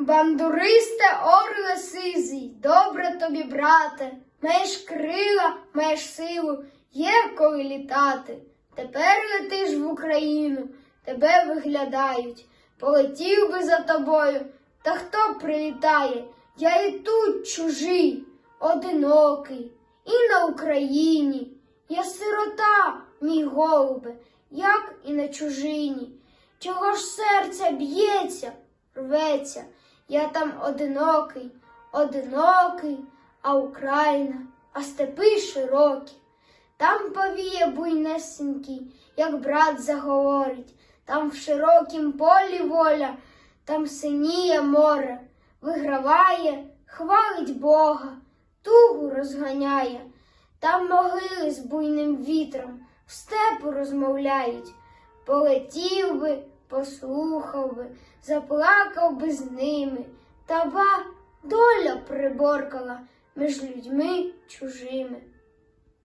Бандуристе орле сизий, добре тобі, брате, маєш крила, маєш силу, є коли літати. Тепер летиш в Україну, тебе виглядають, полетів би за тобою, та хто прилітає? Я і тут чужий, одинокий, і на Україні. Я сирота, мій голубе, як і на чужині. Чого ж серце б'ється, рветься, я там одинокий, одинокий, а Україна, а степи широкі. Там повіє буйнесенький, як брат заговорить, там в широкім полі воля, там синіє море, виграває, хвалить Бога, тугу розганяє, там могили з буйним вітром в степу розмовляють. Полетів би, послухав би, заплакав би з ними, та ба доля приборкала між людьми чужими.